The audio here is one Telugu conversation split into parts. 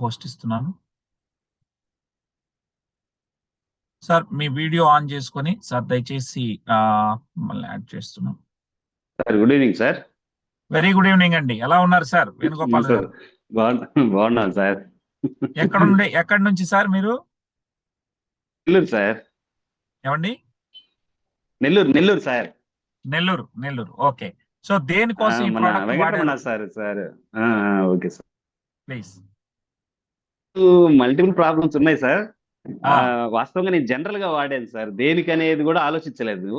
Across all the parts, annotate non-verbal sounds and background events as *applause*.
హోస్ట్ ఇస్తున్నాను. సార్ మీ వీడియో ఆన్ చేసుకొని సార్ దయచేసి మళ్ళీ యాడ్ చేస్తున్నాం sir good evening sir. Very good evening అండి. ఎలా ఉన్నారు సార్? వేణుగోపాల్ గారు. బాగున్నా బాగున్నాను సార్. ఎక్కడ ఉండే ఎక్కడి నుంచి సార్ మీరు? నెల్లూరు సార్. ఏమండి? Nellore Nellore sir. Nellore Nellore. Okay. So దేనికోసం sir sir. Okay sir. Please. Multiple problems ఉన్నాయి సార్ వాస్తవంగా నేను జనరల్గా వాడాను సార్ దేనికి అనేది కూడా ఆలోచించలేదు.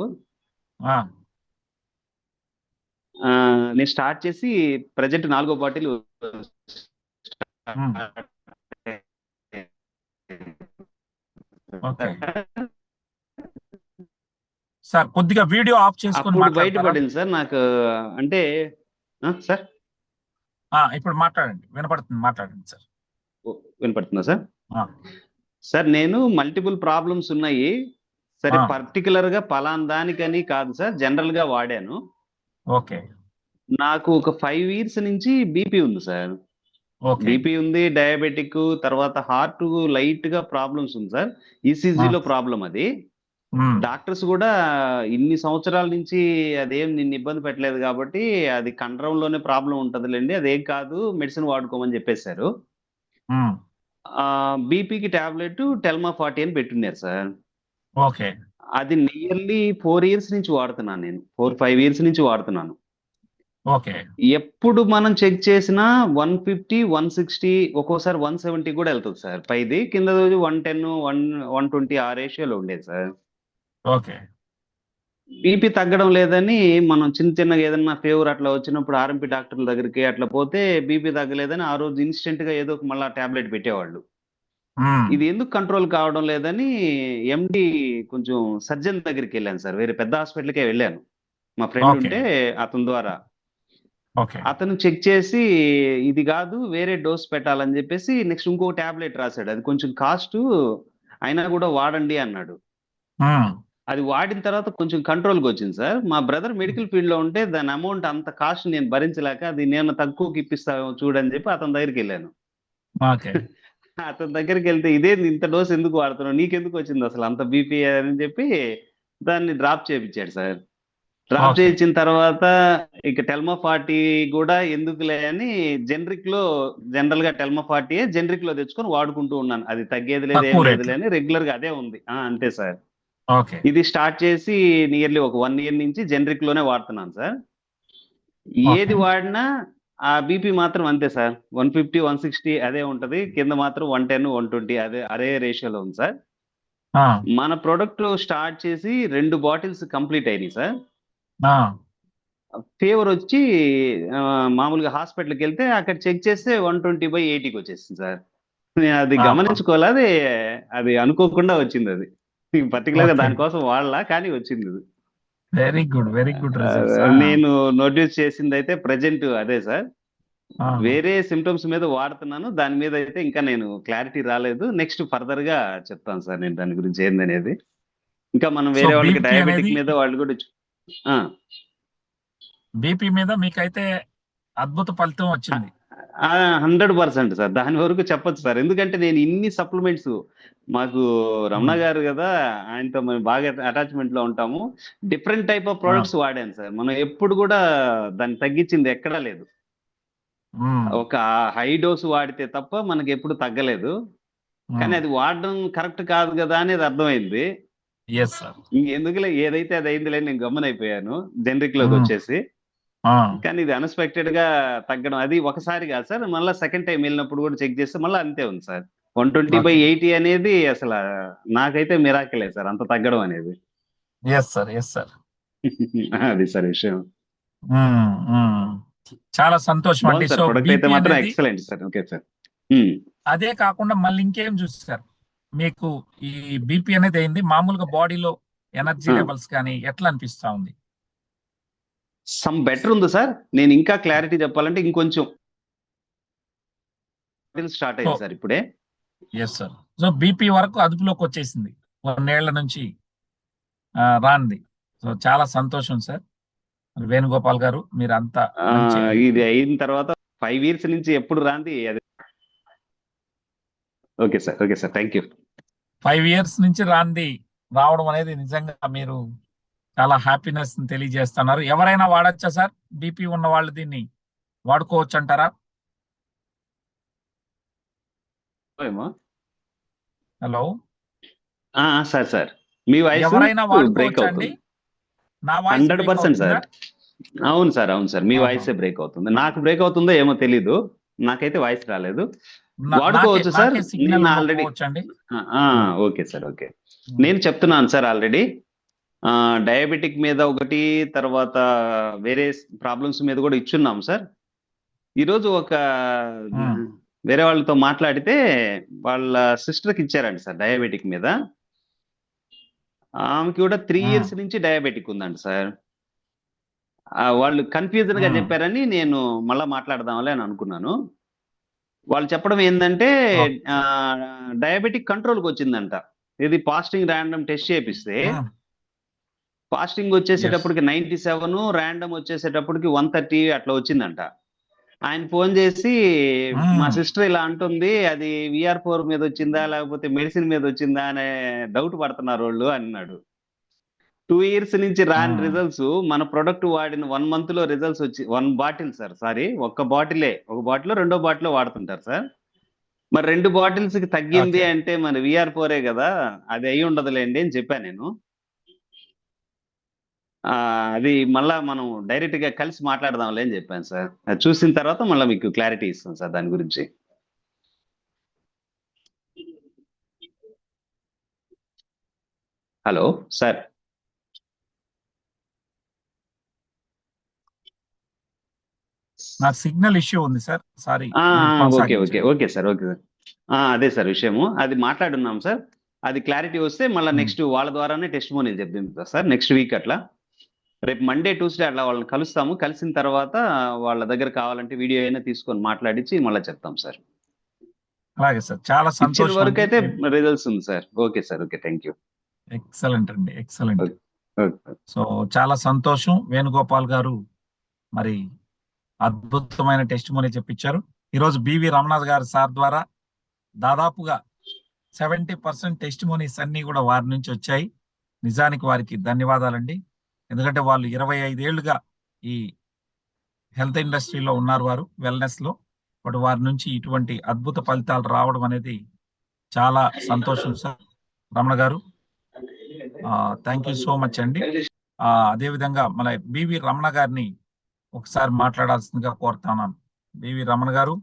నేను స్టార్ట్ చేసి ప్రజెంట్ నాలుగో బాటిల్ సార్ కొద్దిగా వీడియో ఆఫ్ చేసుకొని? బయటపడింది సార్ నాకు అంటే సార్ ఇప్పుడు మాట్లాడండి. వినపడుతుంది. మాట్లాడండి సార్ వినపడుతుందా సార్. సార్ నేను మల్టిపుల్ ప్రాబ్లమ్స్ ఉన్నాయి. సరే. పర్టికులర్గా పలానా దానికని కాదు సార్ జనరల్గా వాడాను. ఓకే. నాకు ఒక ఫైవ్ ఇయర్స్ నుంచి బీపీ ఉంది సార్. బీపీ ఉంది డయాబెటిక్ తర్వాత హార్ట్ లైట్గా ప్రాబ్లమ్స్ ఉంది సార్. ECG లో ప్రాబ్లం అది. డాక్టర్స్ కూడా ఇన్ని సంవత్సరాల నుంచి అదేం నిన్ను ఇబ్బంది పెట్టలేదు కాబట్టి అది కండరంలోనే ప్రాబ్లం ఉంటదిలేండి అదేం కాదు మెడిసిన్ వాడుకోమని చెప్పేశారు. బీపీకి టాబ్లెట్ టెల్మా ఫార్టీ అని పెట్టున్నారు సార్. ఓకే. అది నియర్లీ ఫోర్ ఇయర్స్ నుంచి వాడుతున్నాను నేను. ఫోర్ ఫైవ్ ఇయర్స్ నుంచి వాడుతున్నాను. ఓకే. ఎప్పుడు మనం చెక్ చేసినా వన్ ఫిఫ్టీ వన్ సిక్స్టీ ఒక్కోసారి వన్ సెవెంటీ కూడా వెళ్తుంది సార్. పైది కింద one ten one one twenty ఆ రేషియోలో ఉండేది సార్. ఓకే. బీపీ తగ్గడం లేదని మనం చిన్న చిన్నగా ఏదన్నా ఫీవర్ అట్లా వచ్చినప్పుడు ఆర్ఎంపీ డాక్టర్ల దగ్గరికి అట్లా పోతే బీపీ తగ్గలేదని ఆ రోజు ఇన్స్టెంట్గా ఏదో ఒక మళ్ళా టాబ్లెట్ పెట్టేవాళ్ళు. ఇది ఎందుకు కంట్రోల్ కావడం లేదని ఎండి కొంచెం సర్జన్ దగ్గరికి వెళ్ళాను సార్. వేరే పెద్ద హాస్పిటల్కే వెళ్ళాను. మా ఫ్రెండ్. ఉంటే అతని ద్వారా. అతను చెక్ చేసి ఇది కాదు వేరే డోస్ పెట్టాలని చెప్పేసి నెక్స్ట్ ఇంకో టాబ్లెట్ రాశాడు. అది కొంచెం కాస్ట్ అయినా కూడా వాడండి అన్నాడు. అది వాడిన తర్వాత కొంచెం కంట్రోల్కి వచ్చింది సార్. మా బ్రదర్ మెడికల్ ఫీల్డ్లో ఉంటే దాని అమౌంట్ అంత కాస్ట్ నేను భరించలేక అది నేను తక్కువకి ఇప్పిస్తాను చూడని చెప్పి అతని దగ్గరికి వెళ్ళాను. *laughs* అతని దగ్గరికి వెళ్తే ఇదే ఇంత డోస్ ఎందుకు వాడుతున్నావు? నీకెందుకు వచ్చింది అసలు అంత బీపీ అని చెప్పి దాన్ని డ్రాప్ చేయించాడు సార్. డ్రాప్. చేయించిన తర్వాత ఇక టెల్మా ఫార్టీ కూడా ఎందుకులే అని జనరిక్లో జనరల్గా టెల్మా ఫార్టీ జనరిక్లో తెచ్చుకొని వాడుకుంటూ ఉన్నాను. అది తగ్గేది లేదు ఏం లేదు. అని రెగ్యులర్గా అదే ఉంది. అంతే సార్. ఇది స్టార్ట్ చేసి నియర్లీ ఒక వన్ ఇయర్ నుంచి జనరిక్లోనే వాడుతున్నాను సార్. ఏది. వాడినా ఆ బీపీ మాత్రం అంతే sir. One fifty one sixty అదే ఉంటది. కింద మాత్రం వన్ టెన్ వన్ ట్వంటీ అదే అదే రేషియోలో ఉంది సార్. మన ప్రొడక్ట్ స్టార్ట్ చేసి రెండు బాటిల్స్ కంప్లీట్ అయినాయి సార్. ఫీవర్ వచ్చి మామూలుగా హాస్పిటల్కి వెళ్తే అక్కడ చెక్ చేస్తే వన్ ట్వంటీ బై ఎయిటీకి వచ్చేసింది సార్. నేను అది అది అది అనుకోకుండా వచ్చింది అది. పర్టికులర్గా. దానికోసం వాడలా కానీ వచ్చింది వెరీ గుడ్ వెరీ గుడ్ నేను నోటీస్ చేసింది అయితే ప్రజెంట్ అదే సార్. వేరే సిమ్టమ్స్ మీద వాడుతున్నాను దాని మీద అయితే ఇంకా నేను క్లారిటీ రాలేదు. నెక్స్ట్ ఫర్దర్గా చెప్తాను సార్ నేను దాని గురించి ఏందనేది. ఇంకా మనం వేరే వాళ్ళకి డయాబెటిక్ మీద వాళ్ళు కూడా బీపీ మీద మీకైతే అద్భుత ఫలితం వచ్చింది. Hundred percent sir. దాని వరకు చెప్పొచ్చు సార్. ఎందుకంటే నేను ఇన్ని సప్లిమెంట్స్ మాకు రమణ. గారు కదా ఆయనతో మేము బాగా అటాచ్మెంట్లో ఉంటాము. డిఫరెంట్ టైప్ ఆఫ్ ప్రొడక్ట్స్ వాడాను సార్. మనం ఎప్పుడు కూడా దాన్ని తగ్గించింది ఎక్కడా లేదు. ఒక హై డోస్ వాడితే తప్ప మనకి ఎప్పుడు తగ్గలేదు. కానీ అది వాడడం కరెక్ట్ కాదు కదా అనేది అర్థమైంది. ఎందుకులే ఏదైతే అది అయిందిలే నేను గమనైపోయాను జనరిక్లోకి. వచ్చేసి. కానీ ఇది అన్ఎక్స్పెక్టెడ్గా తగ్గడం. అది ఒకసారి కాదు సార్ మళ్ళీ సెకండ్ టైం వెళ్ళినప్పుడు కూడా చెక్ చేస్తే మళ్ళీ అంతే ఉంది sir. One twenty by eighty అనేది అసలు నాకైతే మిరాకిలే సార్ అంత తగ్గడం అనేది. ఎస్ సార్ ఎస్ సార్ అది సార్ విషయం. చాలా సంతోషం. అండి సో అయితే మాత్రం ఎక్సలెంట్ సార్. Okay sir. అదే కాకుండా మళ్ళీ ఇంకేం చూస్తారు మీకు ఈ బీపీ అనేది అయింది మామూలుగా బాడీలో ఎనర్జీ. లెవెల్స్ కానీ ఎట్లా అనిపిస్తా ఉంది? సమ్ బెటర్ ఉంది సార్ నేను ఇంకా క్లారిటీ చెప్పాలంటే ఇంకొంచెం స్టార్ట్ అయింది Oh. సార్ ఇప్పుడే. ఎస్ సార్ సో బీపీ వరకు అదుపులోకి వచ్చేసింది. కొన్నేళ్ళ నుంచి రాంది. సో చాలా సంతోషం సార్ వేణుగోపాల్ గారు మీరు అంతా ఇది అయిన తర్వాత ఫైవ్ ఇయర్స్ నుంచి ఎప్పుడు రాంది? అది okay sir okay sir thank you five years నుంచి రాంది. రావడం అనేది నిజంగా మీరు చాలా హ్యాపీనెస్ తెలియజేస్తున్నారు. ఎవరైనా వాడచ్చా సార్? బీపీ ఉన్న వాళ్ళు దీన్ని వాడుకోవచ్చు అంటారా హలో? ఆ, సార్ సార్. మీ వాయిస్ ఎవరైనా బ్రేక్ అవుతుంది. నా వాయిస్ హండ్రెడ్ పర్సెంట్ సార్? అవును సార్ అవును సార్. మీ. వాయిస్ బ్రేక్ అవుతుంది. నాకు బ్రేక్ అవుతుందో ఏమో తెలీదు. నాకైతే వాయిస్ రాలేదు. వాడుకోవచ్చు సార్. నాకే సిగ్నల్ నేను already- అండి? ఆ, ఆ, ఓకే సార్ ఓకే. నేను చెప్తున్నాను సార్ ఆల్రెడీ డయాబెటిక్ మీద ఒకటి తర్వాత వేరే ప్రాబ్లమ్స్ మీద కూడా ఇచ్చున్నాం సార్ ఈరోజు ఒక. వేరే వాళ్ళతో మాట్లాడితే వాళ్ళ సిస్టర్కి ఇచ్చారండి సార్ డయాబెటిక్ మీద ఆమెకి కూడా త్రీ. ఇయర్స్ నుంచి డయాబెటిక్ ఉందండి సార్ వాళ్ళు కన్ఫ్యూజన్గా. చెప్పారని నేను మళ్ళా మాట్లాడదాంలే అని అనుకున్నాను వాళ్ళు చెప్పడం ఏంటంటే. డయాబెటిక్ కంట్రోల్కి వచ్చిందంట ఇది పాస్టింగ్ ర్యాండమ్ టెస్ట్ చేపిస్తే. ఫాస్టింగ్ వచ్చేసేటప్పటికి నైన్టీ సెవెన్ ర్యాండమ్ వచ్చేసేటప్పటికి వన్ థర్టీ అట్లా వచ్చిందంట ఆయన ఫోన్ చేసి. మా సిస్టర్ ఇలా అంటుంది అది విఆర్ ఫోర్ మీద వచ్చిందా లేకపోతే మెడిసిన్ మీద వచ్చిందా అనే డౌట్ పడుతున్నారు వాళ్ళు అన్నాడు టూ ఇయర్స్ నుంచి రాని. రిజల్ట్స్ మన ప్రొడక్ట్ వాడిన వన్ మంత్లో రిజల్ట్స్ వచ్చి వన్ బాటిల్ సార్ సారీ ఒక్క బాటిలే ఒక బాటిల్ రెండో బాటిల్ వాడుతుంటారు సార్ మరి రెండు బాటిల్స్కి తగ్గింది. అంటే మన విఆర్ ఫోరే కదా అది అయి ఉండదులేండి అని చెప్పాను నేను అది మళ్ళా మనం డైరెక్ట్గా కలిసి మాట్లాడదాంలే అని చెప్పాను సార్. అది చూసిన తర్వాత మళ్ళీ మీకు క్లారిటీ ఇస్తాను సార్ దాని గురించి. Hello sir. నా సిగ్నల్ ఇష్యూ ఉంది sir. Sorry. Okay okay okay sir okay sir. ఆ, అదే సార్ విషయము. అది మాట్లాడున్నాం సార్. అది క్లారిటీ వస్తే మళ్ళీ. నెక్స్ట్ వాళ్ళ ద్వారానే టెస్ట్ మోనీ చెప్తాం సార్ నెక్స్ట్ వీక్ అట్లా. రేపు మండే ట్యూస్డే అట్లా వాళ్ళని కలుస్తాము. కలిసిన తర్వాత వాళ్ళ దగ్గర కావాలంటే వీడియో అయినా తీసుకొని మాట్లాడించి మళ్ళీ చెప్తాం సార్. అలాగే సార్. చాలా సంతోషం వరకు అయితే రిజల్ట్స్ ఉంది sir. Okay sir. Okay thank you excellent అండి. ఎక్సలెంట్ సో చాలా సంతోషం. వేణుగోపాల్ గారు మరి అద్భుతమైన టెస్ట్ మనీ చెప్పించారు. ఈరోజు బివి రమణాథ్ గారు సార్ ద్వారా దాదాపుగా సెవెంటీ పర్సెంట్ టెస్ట్ మనీస్ అన్ని కూడా వారి నుంచి వచ్చాయి. నిజానికి వారికి ధన్యవాదాలండి. ఎందుకంటే వాళ్ళు ఇరవై ఐదేళ్ళుగా ఈ హెల్త్ ఇండస్ట్రీలో ఉన్నారు వారు వెల్నెస్లో. బట్ వారి నుంచి ఇటువంటి అద్భుత ఫలితాలు రావడం అనేది చాలా సంతోషం సార్. రమణ గారు థ్యాంక్ యూ సో మచ్ అండి. అదేవిధంగా మన బివి రమణ గారిని ఒకసారి మాట్లాడాల్సిందిగా కోరుతున్నాను. బివి రమణ గారు